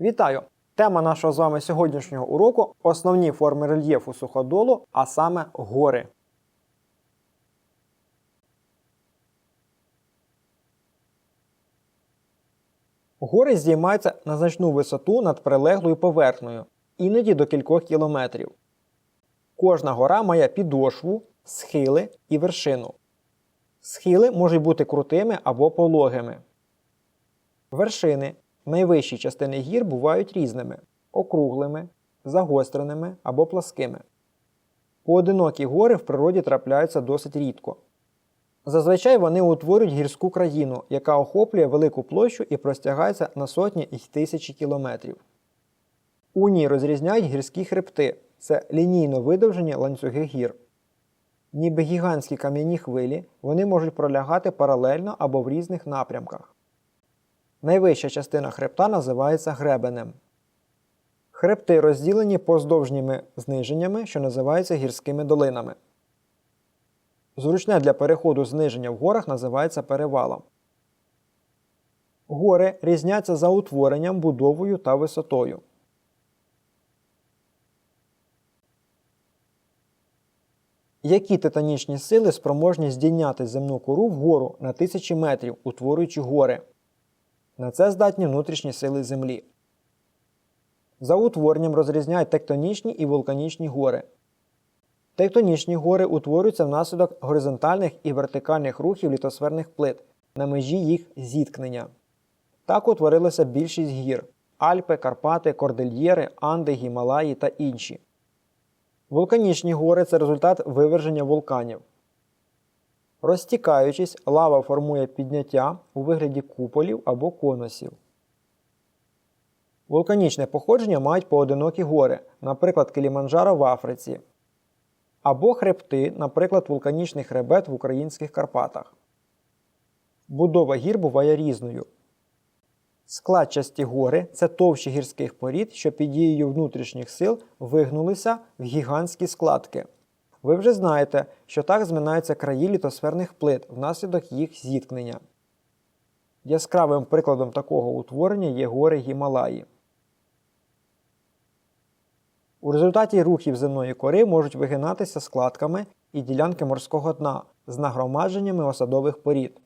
Вітаю! Тема нашого з вами сьогоднішнього уроку основні форми рельєфу суходолу, а саме гори. Гори здіймаються на значну висоту над прилеглою поверхнею, іноді до кількох кілометрів. Кожна гора має підошву, схили і вершину. Схили можуть бути крутими або пологими. Вершини найвищі частини гір бувають різними округлими, загостреними або пласкими. Поодинокі гори в природі трапляються досить рідко. Зазвичай вони утворюють гірську країну, яка охоплює велику площу і простягається на сотні й тисячі кілометрів. У ній розрізняють гірські хребти це лінійно видовжені ланцюги гір. Ніби гігантські кам'яні хвилі, вони можуть пролягати паралельно або в різних напрямках. Найвища частина хребта називається гребенем. Хребти розділені поздовжніми зниженнями, що називаються гірськими долинами. Зручне для переходу зниження в горах називається перевалом. Гори різняться за утворенням, будовою та висотою. Які титанічні сили спроможні здійняти земну кору вгору на тисячі метрів, утворюючи гори? На це здатні внутрішні сили Землі. За утворенням розрізняють тектонічні і вулканічні гори. Тектонічні гори утворюються внаслідок горизонтальних і вертикальних рухів літосферних плит на межі їх зіткнення. Так утворилася більшість гір Альпи, Карпати, Кордильєри, Анди, Гімалаї та інші. Вулканічні гори це результат виверження вулканів. Розтікаючись, лава формує підняття у вигляді куполів або конусів. Вулканічне походження мають поодинокі гори, наприклад, Кіліманджаро в Африці, або хребти, наприклад, вулканічний хребет в українських Карпатах. Будова гір буває різною. Складчасті гори це товщі гірських порід, що під дією внутрішніх сил вигнулися в гігантські складки. Ви вже знаєте, що так зминаються краї літосферних плит внаслідок їх зіткнення. Яскравим прикладом такого утворення є гори Гімалаї. У результаті рухів земної кори можуть вигинатися складками і ділянки морського дна з нагромадженнями осадових порід.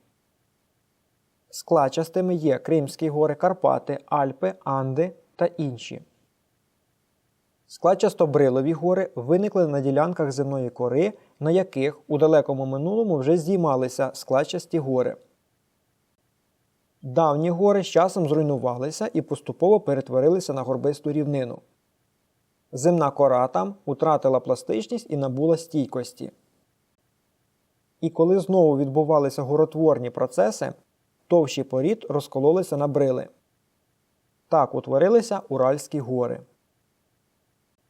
Складчастими є Кримські гори Карпати, Альпи, Анди та інші. Складчасто-брилові гори виникли на ділянках земної кори, на яких у далекому минулому вже здіймалися складчасті гори. Давні гори з часом зруйнувалися і поступово перетворилися на горбисту рівнину. Земна кора там утратила пластичність і набула стійкості. І коли знову відбувалися горотворні процеси, товщі порід розкололися на брили. Так утворилися Уральські гори.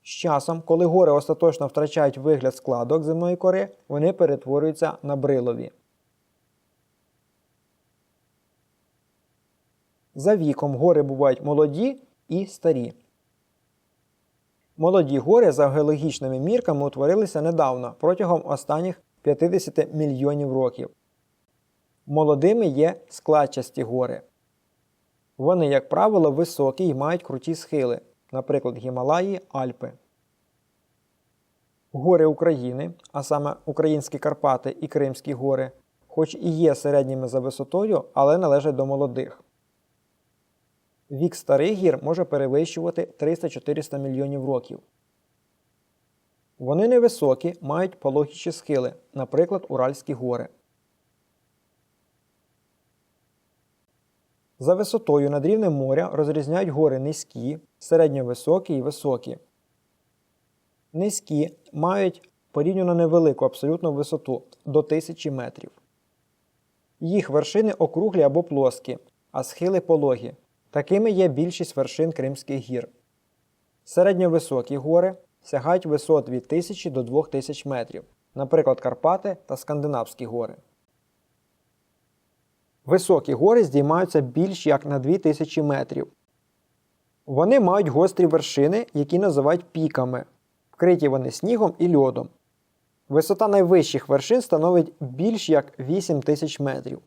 З часом, коли гори остаточно втрачають вигляд складок земної кори, вони перетворюються на брилові. За віком гори бувають молоді і старі. Молоді гори за геологічними мірками утворилися недавно протягом останніх 50 мільйонів років. Молодими є складчасті гори. Вони, як правило, високі і мають круті схили, наприклад, Гімалаї, Альпи. Гори України, а саме Українські Карпати і Кримські гори, хоч і є середніми за висотою, але належать до молодих. Вік старих гір може перевищувати 300-400 мільйонів років. Вони невисокі, мають пологіші схили, наприклад, Уральські гори. За висотою над рівнем моря розрізняють гори низькі, середньовисокі і високі. Низькі мають порівняно невелику абсолютну висоту до 1000 метрів. Їх вершини округлі або плоскі, а схили пологі. Такими є більшість вершин Кримських гір. Середньовисокі гори сягають висот від 1000 до 2000 метрів, наприклад, Карпати та Скандинавські гори. Високі гори здіймаються більш як на 2000 метрів. Вони мають гострі вершини, які називають піками. Вкриті вони снігом і льодом. Висота найвищих вершин становить більш як 8 тисяч метрів.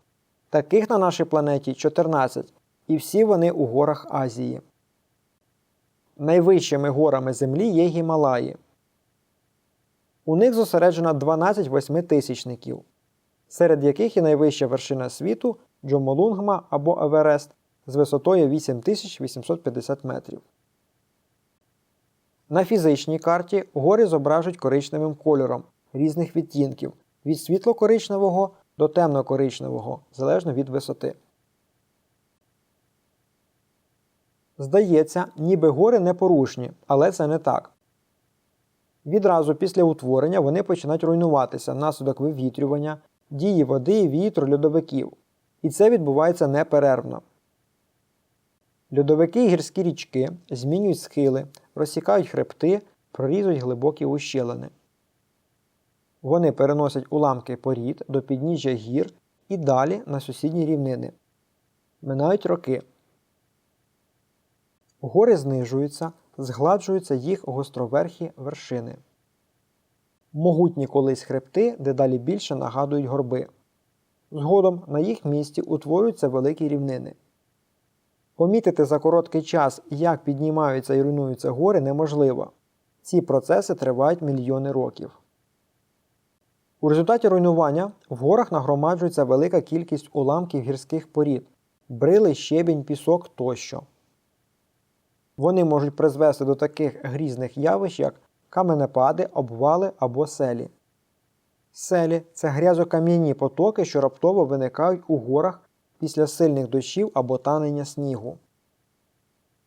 Таких на нашій планеті 14, і всі вони у горах Азії. Найвищими горами Землі є Гімалаї. У них зосереджено 12 восьмитисячників, серед яких і найвища вершина світу Джомолунгма або Еверест з висотою 8850 метрів. На фізичній карті гори зображують коричневим кольором різних відтінків від світло-коричневого до темно-коричневого, залежно від висоти. Здається, ніби гори непорушні, але це не так. Відразу після утворення вони починають руйнуватися внаслідок вивітрювання, дії води і вітру льодовиків. І це відбувається неперервно. Льодовики і гірські річки змінюють схили, розсікають хребти, прорізують глибокі ущелини. Вони переносять уламки порід до підніжжя гір і далі на сусідні рівнини. Минають роки. Гори знижуються, згладжуються їх гостроверхі вершини. Могутні колись хребти дедалі більше нагадують горби. Згодом на їх місці утворюються великі рівнини. Помітити за короткий час, як піднімаються і руйнуються гори, неможливо. Ці процеси тривають мільйони років. У результаті руйнування в горах нагромаджується велика кількість уламків гірських порід, брили, щебінь, пісок тощо. Вони можуть призвести до таких грізних явищ, як каменепади, обвали або селі. Селі це грязокам'яні потоки, що раптово виникають у горах після сильних дощів або танення снігу.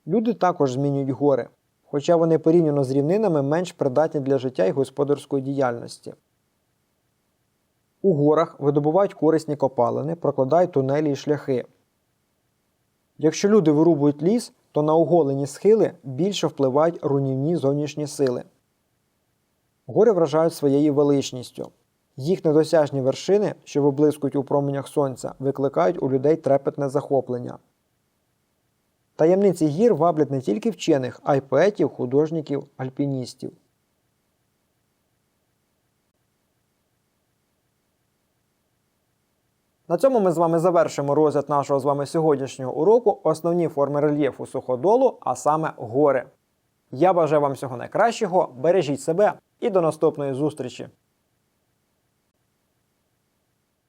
Люди також змінюють гори, хоча вони порівняно з рівнинами менш придатні для життя і господарської діяльності. У горах видобувають корисні копалини, прокладають тунелі і шляхи. Якщо люди вирубують ліс, то на оголені схили більше впливають руйнівні зовнішні сили. Гори вражають своєю величністю. Їх недосяжні вершини, що виблискують у променях сонця, викликають у людей трепетне захоплення. Таємниці гір ваблять не тільки вчених, а й поетів, художників, альпіністів. На цьому ми з вами завершимо розгляд нашого з вами сьогоднішнього уроку основні форми рельєфу суходолу, а саме гори. Я бажаю вам всього найкращого, бережіть себе і до наступної зустрічі!